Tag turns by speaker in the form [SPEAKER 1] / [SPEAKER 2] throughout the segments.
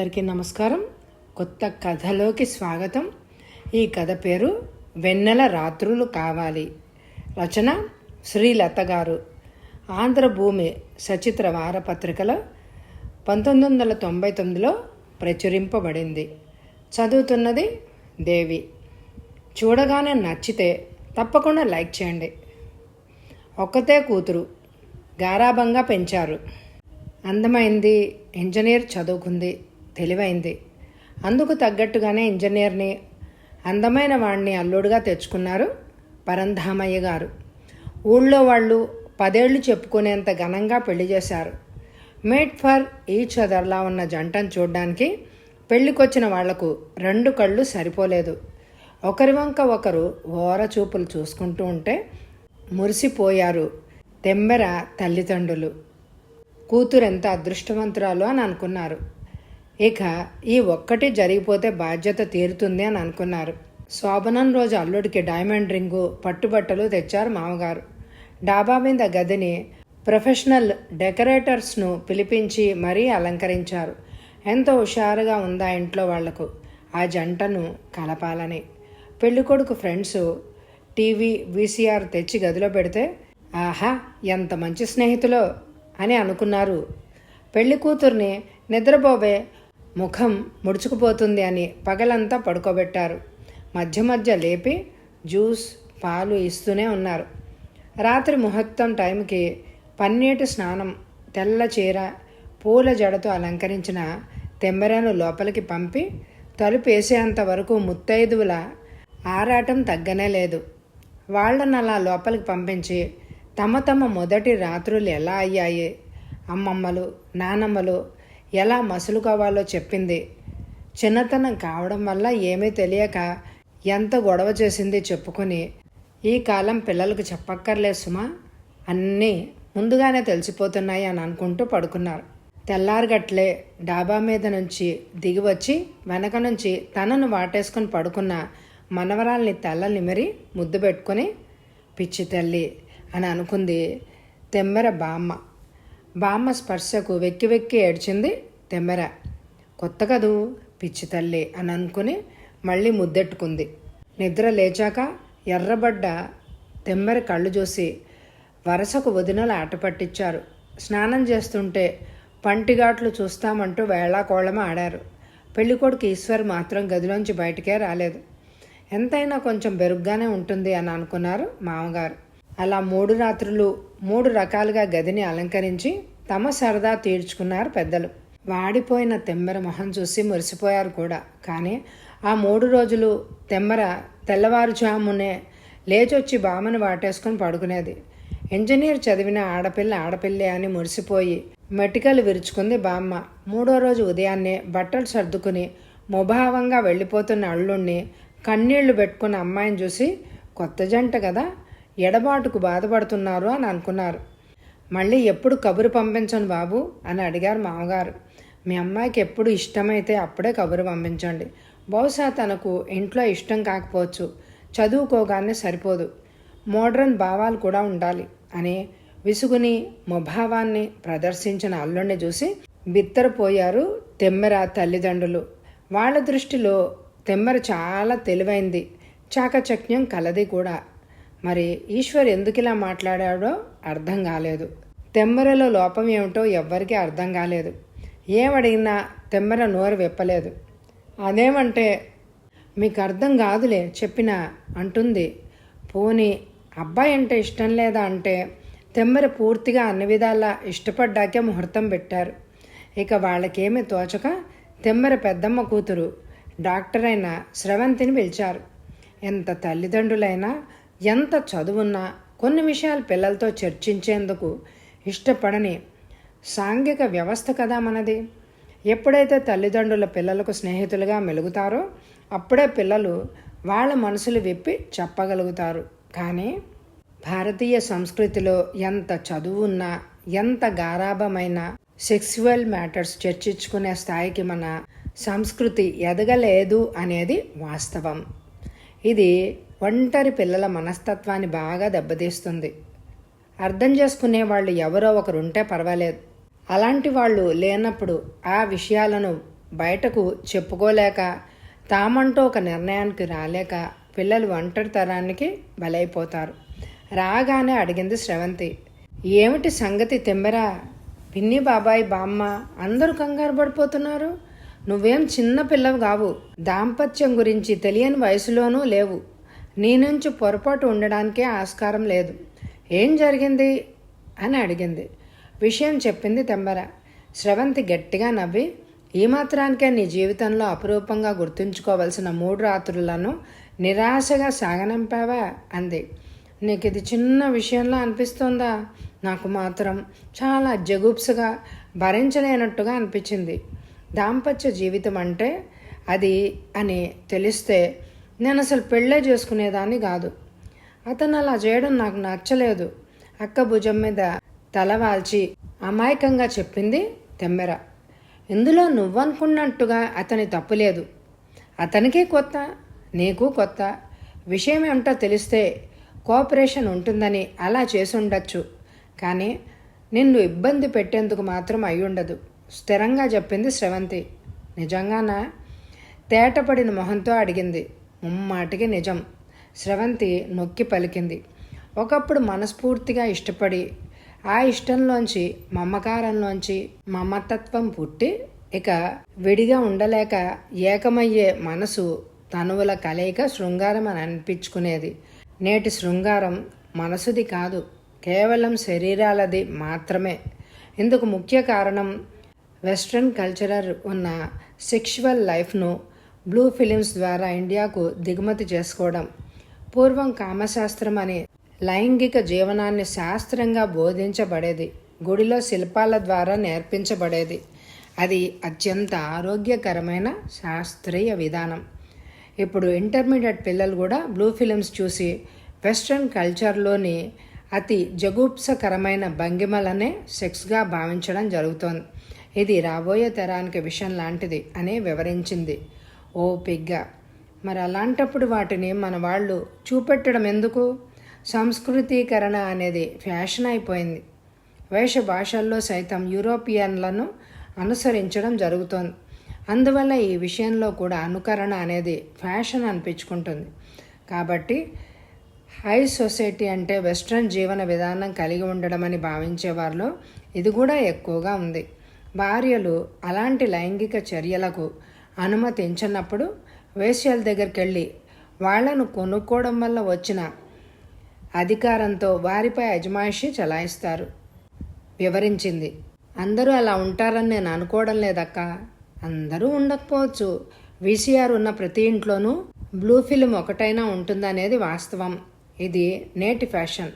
[SPEAKER 1] అందరికీ నమస్కారం. కొత్త కథలోకి స్వాగతం. ఈ కథ పేరు వెన్నెల రాత్రులు కావాలి. రచన శ్రీలత గారు. ఆంధ్రభూమి సచిత్ర వారపత్రికలో పంతొమ్మిది వందల తొంభై తొమ్మిదిలో ప్రచురింపబడింది. చదువుతున్నది దేవి. చూడగానే నచ్చితే తప్పకుండా లైక్ చేయండి. ఒక్కతే కూతురు. గారాభంగా పెంచారు. అందమైంది. ఇంజనీర్ చదువుకుంది. తెలివైంది. అందుకు తగ్గట్టుగానే ఇంజనీర్ని అందమైన వాడిని అల్లుడుగా తెచ్చుకున్నారు పరంధామయ్య గారు. ఊళ్ళో వాళ్ళు పదేళ్ళు చెప్పుకునేంత ఘనంగా పెళ్ళి చేశారు. మేడ్ ఫర్ ఈచ్ అదర్లా ఉన్న జంటను చూడ్డానికి పెళ్ళికొచ్చిన వాళ్ళకు రెండు కళ్ళు సరిపోలేదు. ఒకరి వంక ఒకరు ఓర చూపులు చూసుకుంటూ ఉంటే మురిసిపోయారు తెమ్మెర తల్లిదండ్రులు. కూతురు ఎంత అదృష్టవంతురాలు అని అనుకున్నారు. ఇక ఈ ఒక్కటి జరిగిపోతే బాధ్యత తీరుతుంది అని అనుకున్నారు. శోభనం రోజు అల్లుడికి డైమండ్ రింగు పట్టుబట్టలు తెచ్చారు మామగారు. డాబా మీద గదిని ప్రొఫెషనల్ డెకరేటర్స్ను పిలిపించి మరీ అలంకరించారు. ఎంతో హుషారుగా ఉందా ఇంట్లో వాళ్ళకు? ఆ జంటను కలపాలని. పెళ్ళికొడుకు ఫ్రెండ్స్ టీవీ వీసీఆర్ తెచ్చి గదిలో పెడితే ఆహా ఎంత మంచి స్నేహితులో అని అనుకున్నారు. పెళ్ళి కూతుర్ని నిద్రపోబే ముఖం ముడుచుకుపోతుంది అని పగలంతా పడుకోబెట్టారు. మధ్య మధ్య లేపి జ్యూస్ పాలు ఇస్తూనే ఉన్నారు. రాత్రి ముహూర్తం టైంకి పన్నీటి స్నానం తెల్ల చీర పూల జడతో అలంకరించిన తెమ్మెరను లోపలికి పంపి తలుపేసేంత వరకు ముత్తైదువుల ఆరాటం తగ్గనే లేదు. వాళ్ళని అలా లోపలికి పంపించి తమ తమ మొదటి రాత్రులు ఎలా అయ్యాయి? అమ్మమ్మలు నానమ్మలు ఎలా మసులుకోవాలో చెప్పింది. చిన్నతనం కావడం వల్ల ఏమీ తెలియక ఎంత గొడవ చేసింది చెప్పుకొని ఈ కాలం పిల్లలకు చెప్పక్కర్లే సుమా అన్నీ ముందుగానే తెలిసిపోతున్నాయి అని అనుకుంటూ పడుకున్నారు. తెల్లారగట్లే డాబా మీద నుంచి దిగివచ్చి వెనక నుంచి తనను వాటేసుకొని పడుకున్న మనవరాల్ని తెల్ల నిమిరి ముద్దు పెట్టుకొని పిచ్చి తల్లి అని అనుకుంది తెమ్మెర బామ్మ. బామ్మ స్పర్శకు వెక్కి వెక్కి ఏడ్చింది తెమ్మెర. కొత్త కదూ పిచ్చి తల్లి అని అనుకుని మళ్ళీ ముద్దెట్టుకుంది. నిద్ర లేచాక ఎర్రబడ్డ తెమ్మెర కళ్ళు చూసి వరసకు వదినలు ఆట పట్టించారు. స్నానం చేస్తుంటే పంటిఘాట్లు చూస్తామంటూ వేళాకోళమ ఆడారు. పెళ్ళికొడుకు ఈశ్వర్ మాత్రం గదిలోంచి బయటికే రాలేదు. ఎంతైనా కొంచెం బెరుగ్గానే ఉంటుంది అని అనుకున్నారు మామగారు. అలా మూడు రాత్రులు మూడు రకాలుగా గదిని అలంకరించి తమ సరదా తీర్చుకున్నారు పెద్దలు. వాడిపోయిన తెమ్మెర మొహం చూసి మురిసిపోయారు కూడా. కానీ ఆ మూడు రోజులు తెమ్మెర తెల్లవారుజామునే లేచొచ్చి బామను వాటేసుకొని పడుకునేది. ఇంజనీర్ చదివిన ఆడపిల్ల ఆడపిల్లే అని మురిసిపోయి మెటికలు విరుచుకుంది బామ్మ. మూడో రోజు ఉదయాన్నే బట్టలు సర్దుకుని ముభావంగా వెళ్ళిపోతున్న అల్లుణ్ణి కన్నీళ్ళు పెట్టుకున్న అమ్మాయిని చూసి కొత్త జంట కదా ఎడబాటుకు బాధపడుతున్నారు అని అనుకున్నారు. మళ్ళీ ఎప్పుడు కబురు పంపించను బాబు అని అడిగారు మామగారు. మీ అమ్మాయికి ఎప్పుడు ఇష్టమైతే అప్పుడే కబురు పంపించండి. బహుశా తనకు ఇంట్లో ఇష్టం కాకపోవచ్చు. చదువుకోగానే సరిపోదు. మోడ్రన్ భావాలు కూడా ఉండాలి అని విసుగుని ముభావాన్ని ప్రదర్శించిన అల్లుడిని చూసి బిత్తరపోయారు తెమ్మెర తల్లిదండ్రులు. వాళ్ళ దృష్టిలో తెమ్మెర చాలా తెలివైంది. చాకచక్యం కలది కూడా. మరి ఈశ్వర్ ఎందుకిలా మాట్లాడాడో అర్థం కాలేదు. తెమ్మెరలో లోపం ఏమిటో ఎవ్వరికీ అర్థం కాలేదు. ఏమడిగినా తెమ్మర నోరు విప్పలేదు. అదేమంటే మీకు అర్థం కాదులే చెప్పిన అంటుంది. పోని అబ్బాయి అంటే ఇష్టం లేదా అంటే తెమ్మర పూర్తిగా అన్ని విధాలా ఇష్టపడ్డాకే ముహూర్తం పెట్టారు. ఇక వాళ్ళకేమీ తోచక తెమ్మర పెద్దమ్మ కూతురు డాక్టర్ అయిన స్రవంతిని పిలిచారు. ఎంత తల్లిదండ్రులైనా ఎంత చదువున్నా కొన్ని విషయాలు పిల్లలతో చర్చించేందుకు ఇష్టపడని సాంఘిక వ్యవస్థ కదా మనది. ఎప్పుడైతే తల్లిదండ్రుల పిల్లలకు స్నేహితులుగా మెలుగుతారో అప్పుడే పిల్లలు వాళ్ళ మనసులు విప్పి చెప్పగలుగుతారు. కానీ భారతీయ సంస్కృతిలో ఎంత చదువున్నా ఎంత గారాభమైన సెక్సువల్ మ్యాటర్స్ చర్చించుకునే స్థాయికి మన సంస్కృతి ఎదగలేదు అనేది వాస్తవం. ఇది ఒంటరి పిల్లల మనస్తత్వాన్ని బాగా దెబ్బతీస్తుంది. అర్థం చేసుకునే వాళ్ళు ఎవరో ఒకరు ఉంటే పర్వాలేదు. అలాంటి వాళ్ళు లేనప్పుడు ఆ విషయాలను బయటకు చెప్పుకోలేక తామంటూ ఒక నిర్ణయానికి రాలేక పిల్లలు ఒంటరి తరానికి బలైపోతారు. రాగానే అడిగింది శ్రవంతి ఏమిటి సంగతి తెమ్మెరా? పిన్ని బాబాయ్ బామ్మ అందరూ కంగారు పడిపోతున్నారు. నువ్వేం చిన్న పిల్లవు కావు. దాంపత్యం గురించి తెలియని వయసులోనూ లేవు. నీ నుంచి పొరపాటు ఉండడానికే ఆస్కారం లేదు. ఏం జరిగింది? అని అడిగింది. విషయం చెప్పింది తెంబర. స్రవంతి గట్టిగా నవ్వి ఈ మాత్రానికే నీ జీవితంలో అపురూపంగా గుర్తుంచుకోవలసిన మూడు రాత్రులను నిరాశగా సాగనంపావా? అంది. నీకు ఇది చిన్న విషయంలో అనిపిస్తోందా? నాకు మాత్రం చాలా జగుప్సగా భరించలేనట్టుగా అనిపించింది. దాంపత్య జీవితం అంటే అది అని తెలిస్తే నేను అసలు పెళ్ళే చేసుకునేదాన్ని కాదు. అతను అలా చేయడం నాకు నచ్చలేదు. అక్క భుజం మీద తలవాల్చి అమాయకంగా చెప్పింది తెమ్మెర ఇందులో నువ్వనుకున్నట్టుగా అతని తప్పులేదు అతనికే కొత్త నీకు కొత్త. విషయం ఏమిటో తెలిస్తే కోఆపరేషన్ ఉంటుందని అలా చేసుండొచ్చు. కానీ నిన్ను ఇబ్బంది పెట్టేందుకు మాత్రం అయ్యుండదు. స్థిరంగా చెప్పింది స్రవంతి. నిజంగానా? తేటపడిన మొహంతో అడిగింది. ముమ్మాటికి నిజం. స్రవంతి నొక్కి పలికింది. ఒకప్పుడు మనస్ఫూర్తిగా ఇష్టపడి ఆ ఇష్టంలోంచి మమకారంలోంచి మమతత్వం పుట్టి ఇక విడిగా ఉండలేక ఏకమయ్యే మనసు తనువుల కలయిక శృంగారం అని అనిపించుకునేది. నేటి శృంగారం మనసుది కాదు కేవలం శరీరాలది మాత్రమే. ఇందుకు ముఖ్య కారణం వెస్ట్రన్ కల్చరర్ ఉన్న సెక్షువల్ లైఫ్ను బ్లూ ఫిలిమ్స్ ద్వారా ఇండియాకు దిగుమతి చేసుకోవడం. పూర్వం కామశాస్త్రం అని లైంగిక జీవనాన్ని శాస్త్రంగా బోధించబడేది గుడిలో శిల్పాల ద్వారా నేర్పించబడేది. అది అత్యంత ఆరోగ్యకరమైన శాస్త్రీయ విధానం. ఇప్పుడు ఇంటర్మీడియట్ పిల్లలు కూడా బ్లూ ఫిలిమ్స్ చూసి వెస్ట్రన్ కల్చర్లోని అతి జగుప్సకరమైన భంగిమలనే సెక్స్గా భావించడం జరుగుతోంది. ఇది రాబోయే తరానికి విషయం లాంటిది అని వివరించింది ఓ పిగ్గా. మరి అలాంటప్పుడు వాటిని మన వాళ్ళు చూపెట్టడం ఎందుకు? సంస్కృతీకరణ అనేది ఫ్యాషన్ అయిపోయింది. వేష భాషల్లో సైతం యూరోపియన్లను అనుసరించడం జరుగుతోంది. అందువల్ల ఈ విషయంలో కూడా అనుకరణ అనేది ఫ్యాషన్ అనిపించుకుంటుంది. కాబట్టి హై సొసైటీ అంటే వెస్ట్రన్ జీవన విధానం కలిగి ఉండడం అని భావించే వారిలో ఇది కూడా ఎక్కువగా ఉంది. భార్యలు అలాంటి లైంగిక చర్యలకు అనుమతించినప్పుడు వేశ్యల దగ్గరికి వెళ్ళి వాళ్ళను కొనుక్కోవడం వల్ల వచ్చిన అధికారంతో వారిపై అజమాయిషి చలాయిస్తారు. వివరించింది. అందరూ అలా ఉంటారని నేను అనుకోవడం లేదక్క. అందరూ ఉండకపోవచ్చు. వీసీఆర్ ఉన్న ప్రతి ఇంట్లోనూ బ్లూ ఫిల్మ్ ఒకటైనా ఉంటుందనేది వాస్తవం. ఇది నేటి ఫ్యాషన్.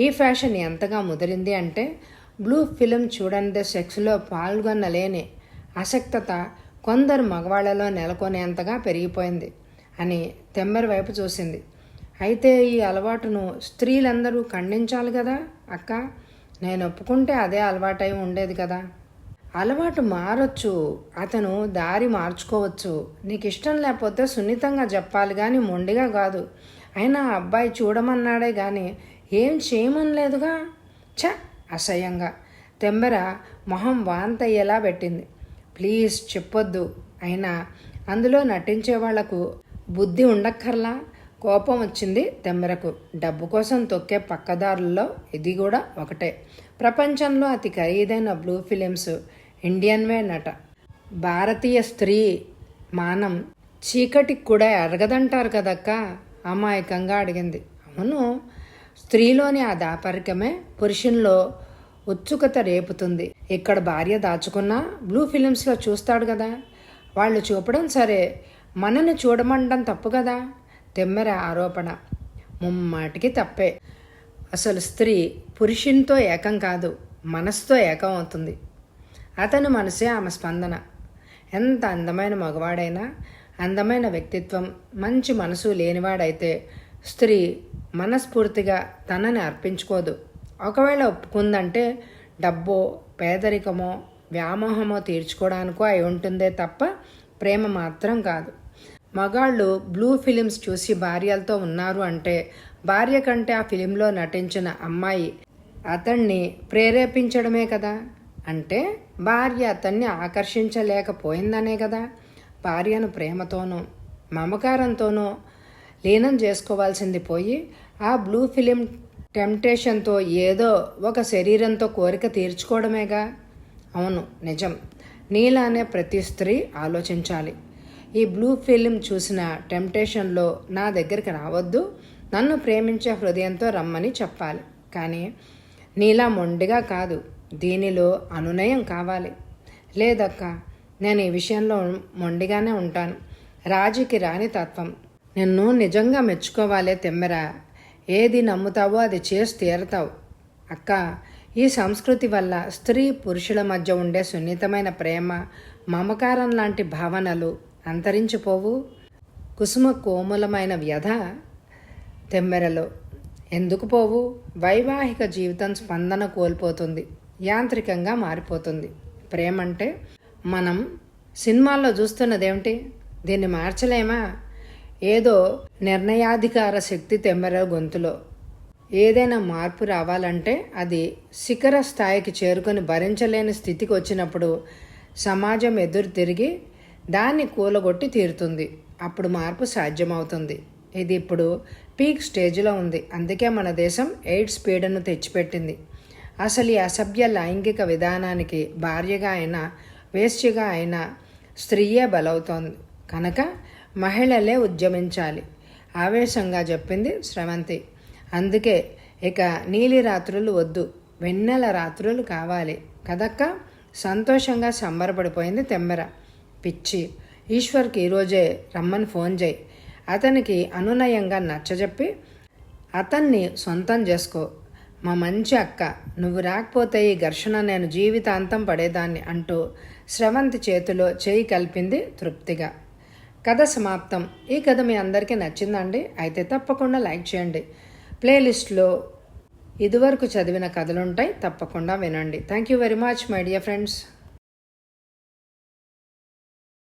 [SPEAKER 1] ఈ ఫ్యాషన్ ఎంతగా ముదిరింది అంటే బ్లూ ఫిలిం చూడండి సెక్స్లో పాల్గొనలేని అసక్తత కొందరు మగవాళ్ళలో నెలకొనేంతగా పెరిగిపోయింది అని తెమ్మరి వైపు చూసింది. అయితే ఈ అలవాటును స్త్రీలందరూ ఖండించాలి కదా అక్క? నేను ఒప్పుకుంటే అదే అలవాటై ఉండేది కదా. అలవాటు మారొచ్చు అతను దారి మార్చుకోవచ్చు. నీకు ఇష్టం లేకపోతే సున్నితంగా చెప్పాలి కానీ మొండిగా కాదు. అయినా ఆ అబ్బాయి చూడమన్నాడే కానీ ఏం చేయమనలేదుగా? ఛ! అసహ్యంగా. తెంబెర మొహం వాంతయ్యేలా పెట్టింది. ప్లీజ్ చెప్పొద్దు. అయినా అందులో నటించే వాళ్ళకు బుద్ధి ఉండక్కర్లా? కోపం వచ్చింది తెమ్మెరకు. డబ్బు కోసం తొక్కే పక్కదారుల్లో ఇది కూడా ఒకటే. ప్రపంచంలో అతి ఖరీదైన బ్లూ ఫిలిమ్స్ ఇండియన్ వే నట. భారతీయ స్త్రీ మానం చీకటికి కూడా ఎరగదంటారు కదక్క? అమాయకంగా అడిగింది. అవును స్త్రీలోని ఆ దాపరికమే పురుషుల్లో ఉత్సుకత రేపుతుంది. ఇక్కడ భార్య దాచుకున్నా బ్లూ ఫిలిమ్స్లో చూస్తాడు కదా. వాళ్ళు చూపడం సరే మనని చూడమండం తప్పు కదా. తిమ్మర ఆరోపణ. ముమ్మాటికి తప్పే. అసలు స్త్రీ పురుషునితో ఏకం కాదు మనసుతో ఏకం అవుతుంది. అతను మనసే ఆమె స్పందన. ఎంత అందమైన మగవాడైనా అందమైన వ్యక్తిత్వం మంచి మనసు లేనివాడైతే స్త్రీ మనస్ఫూర్తిగా తనని అర్పించుకోదు. ఒకవేళ ఒప్పుకుందంటే డబ్బో పేదరికమో వ్యామోహమో తీర్చుకోవడానికో అయి ఉంటుందే తప్ప ప్రేమ మాత్రం కాదు. మగాళ్ళు బ్లూ ఫిలిమ్స్ చూసి భార్యలతో ఉన్నారు అంటే భార్య కంటే ఆ ఫిలింలో నటించిన అమ్మాయి అతన్ని ప్రేరేపించడమే కదా. అంటే భార్య అతన్ని ఆకర్షించలేకపోయిందనే కదా. భార్యను ప్రేమతోనూ మమకారంతోనూ లీనం చేసుకోవాల్సింది పోయి ఆ బ్లూ ఫిలిం టెంప్టేషన్తో ఏదో ఒక శరీరంతో కోరిక తీర్చుకోవడమేగా. అవును నిజం. నీలానే ప్రతి స్త్రీ ఆలోచించాలి. ఈ బ్లూ ఫిలిం చూసిన టెంప్టేషన్లో నా దగ్గరికి రావద్దు. నన్ను ప్రేమించే హృదయంతో రమ్మని చెప్పాలి. కానీ నీలా మొండిగా కాదు. దీనిలో అనునయం కావాలి. లేదక్క నేను ఈ విషయంలో మొండిగానే ఉంటాను. రాజుకి రాని తత్వం. నిన్ను నిజంగా మెచ్చుకోవాలే తెమ్మెరా. ఏది నమ్ముతావో అది చేసి తీరతావు. అక్క ఈ సంస్కృతి వల్ల స్త్రీ పురుషుల మధ్య ఉండే సున్నితమైన ప్రేమ మమకారం లాంటి భావనలు అంతరించిపోవు. కుసుమ కోమలమైన వ్యధ తెమ్మెరలో. ఎందుకు పోవు? వైవాహిక జీవితం స్పందన కోల్పోతుంది. యాంత్రికంగా మారిపోతుంది. ప్రేమంటే మనం సినిమాల్లో చూస్తున్నదేమిటి? దీన్ని మార్చలేమా? ఏదో నిర్ణయాధికార శక్తి తెమ్మెర గొంతులో. ఏదైనా మార్పు రావాలంటే అది శిఖర స్థాయికి చేరుకొని భరించలేని స్థితికి వచ్చినప్పుడు సమాజం ఎదురు తిరిగి దాన్ని కూలగొట్టి తీరుతుంది. అప్పుడు మార్పు సాధ్యమవుతుంది. ఇది ఇప్పుడు పీక్ స్టేజ్లో ఉంది. అందుకే మన దేశం ఎయిడ్స్ పీడను తెచ్చిపెట్టింది. అసలు ఈ అసభ్య లైంగిక విధానానికి భార్యగా అయినా వేశ్యగా అయినా స్త్రీయే బలవుతోంది. కనుక మహిళలే ఉద్యమించాలి. ఆవేశంగా చెప్పింది స్రవంతి. అందుకే ఇక నీలి రాత్రులు వద్దు వెన్నెల రాత్రులు కావాలి. కదక్క? సంతోషంగా సంబరపడిపోయింది తెమ్మెర. పిచ్చి. ఈశ్వర్కి ఈరోజే రమ్మని ఫోన్ చేయి. అతనికి అనునయంగా నచ్చజెప్పి అతన్ని సొంతం చేసుకో. మా మంచి అక్క నువ్వు రాకపోతే ఈ ఘర్షణ నేను జీవితాంతం పడేదాన్ని అంటూ స్రవంతి చేతిలో చేయి కలిపింది తృప్తిగా. కథ సమాప్తం. ఈ కథ మీ అందరికీ నచ్చిందండి? అయితే తప్పకుండా లైక్ చేయండి. ప్లేలిస్ట్లో ఇదివరకు చదివిన కథలుంటాయి తప్పకుండా వినండి. Thank you very much my dear friends.